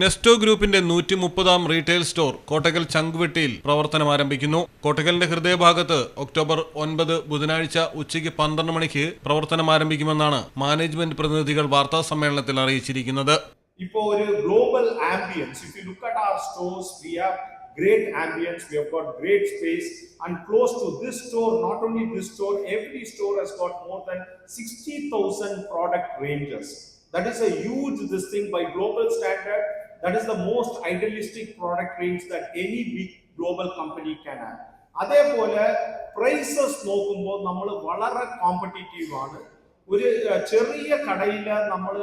നെസ്റ്റോ ഗ്രൂപ്പിന്റെ നൂറ്റി മുപ്പതാം റീറ്റെയിൽ സ്റ്റോർ കോട്ടക്കൽ ചങ്കുവെട്ടിയിൽ പ്രവർത്തനം ആരംഭിക്കുന്നു. കോട്ടക്കലിന്റെ ഹൃദയഭാഗത്ത് ഒക്ടോബർ ഒൻപത് ബുധനാഴ്ച ഉച്ചയ്ക്ക് പന്ത്രണ്ട് മണിക്ക് പ്രവർത്തനം ആരംഭിക്കുമെന്നാണ് മാനേജ്മെന്റ് പ്രതിനിധികൾ വാർത്താ സമ്മേളനത്തിൽ അറിയിച്ചിരിക്കുന്നത്. ഇപ്പോൾ ഒരു global ambience. If you look at our stores we have great ambience we have got great space and close to this store not only this store every store has got more than 60000 product ranges that is a huge this thing by global standard. That is the most idealistic product range that any big global company can have. അതേപോലെ prices നോക്കുമ്പോൾ നമ്മൾ വളരെ competitive ആണ്. ഒരു ചെറിയ കടയിൽ നമ്മൾ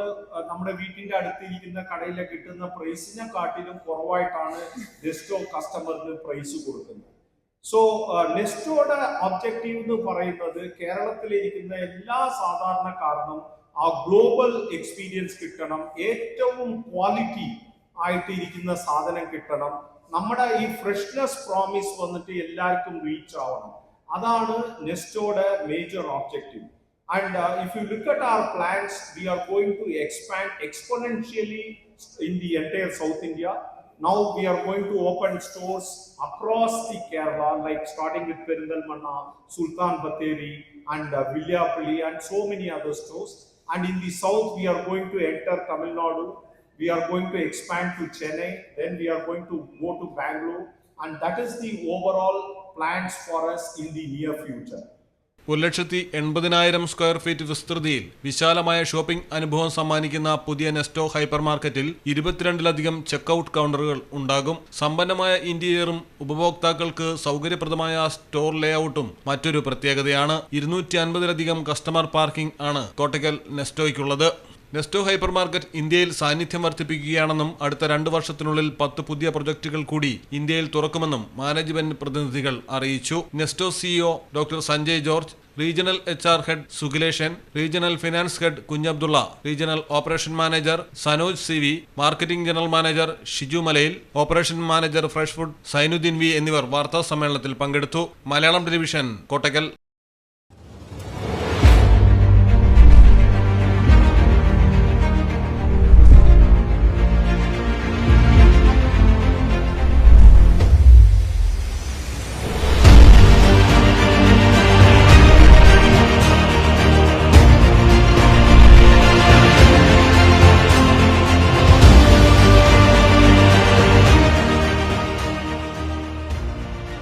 നമ്മുടെ വീട്ടിന്റെ അടുത്തിരിക്കുന്ന കടയിൽ കിട്ടുന്ന പ്രൈസിനെ കാട്ടിലും കുറവായിട്ടാണ് നെസ്റ്റോ കസ്റ്റമറിന് പ്രൈസ് കൊടുക്കുന്നത്. സോ നെസ്റ്റോയുടെ ഒബ്ജക്റ്റീവ് എന്ന് പറയുന്നത് കേരളത്തിലിരിക്കുന്ന എല്ലാ സാധാരണക്കാരനും ആ ഗ്ലോബൽ എക്സ്പീരിയൻസ് കിട്ടണം. ഏറ്റവും ക്വാളിറ്റി ആയിട്ട് ഇരിക്കുന്ന സാധനം കിട്ടണം. നമ്മുടെ ഈ ഫ്രഷ്നെസ് പ്രോമിസ് വന്നിട്ട് എല്ലാവർക്കും റീച്ച് ആവണം. അതാണ് നെസ്റ്റോടെ major objective and if you look at our plans we are going to expand exponentially in the entire South India now we are going to open stores across the Kerala like starting with Perinthalmanna Sultan Bathery and Villiappally and so many other stores and in the south we are going to enter Tamil Nadu We are going to expand to Chennai. Then we are going to go to Bangalore. And that is the overall plans for us in the near future. ഒരു ലക്ഷത്തി എൺപതിനായിരം square feet വിസ്തൃതിയിൽ വിശാലമായ shopping അനുഭവം സമ്മാനിക്കുന്ന പുതിയ Nesto hyper മാർക്കറ്റിൽ ഇരുപത്തിരണ്ടിലധികം checkout കൗണ്ടറുകൾ ഉണ്ടാകും സമ്പന്നമായ ഇന്റീരിയറും ഉപഭോക്താക്കൾക്ക് സൗകര്യപ്രദമായ സ്റ്റോർ ലേഔട്ടും മറ്റൊരു പ്രത്യേകതയാണ് ഇരുന്നൂറ്റി അൻപതിലധികം കസ്റ്റമർ പാർക്കിംഗ് ആണ് കോട്ടയ്ക്കൽ നെസ്റ്റോയ്ക്കുള്ളത് നെസ്റ്റോ ഹൈപ്പർ മാർക്കറ്റ് ഇന്ത്യയിൽ സാന്നിധ്യം വർദ്ധിപ്പിക്കുകയാണെന്നും അടുത്ത രണ്ട് വർഷത്തിനുള്ളിൽ പത്ത് പുതിയ പ്രൊജക്ടുകൾ കൂടി ഇന്ത്യയിൽ തുറക്കുമെന്നും മാനേജ്മെന്റ് പ്രതിനിധികൾ അറിയിച്ചു. Nesto CEO doctor Sanjay George regional H R head Sukhileshan regional finance head Kunjabdulla regional operation manager Sanoj C V marketing general manager Shiju Malayil operation manager fresh food Zainudheen V എന്നിവർ വാർത്താ സമ്മേളനത്തിൽ പങ്കെടുത്തു. Malayalam television Kottakkal.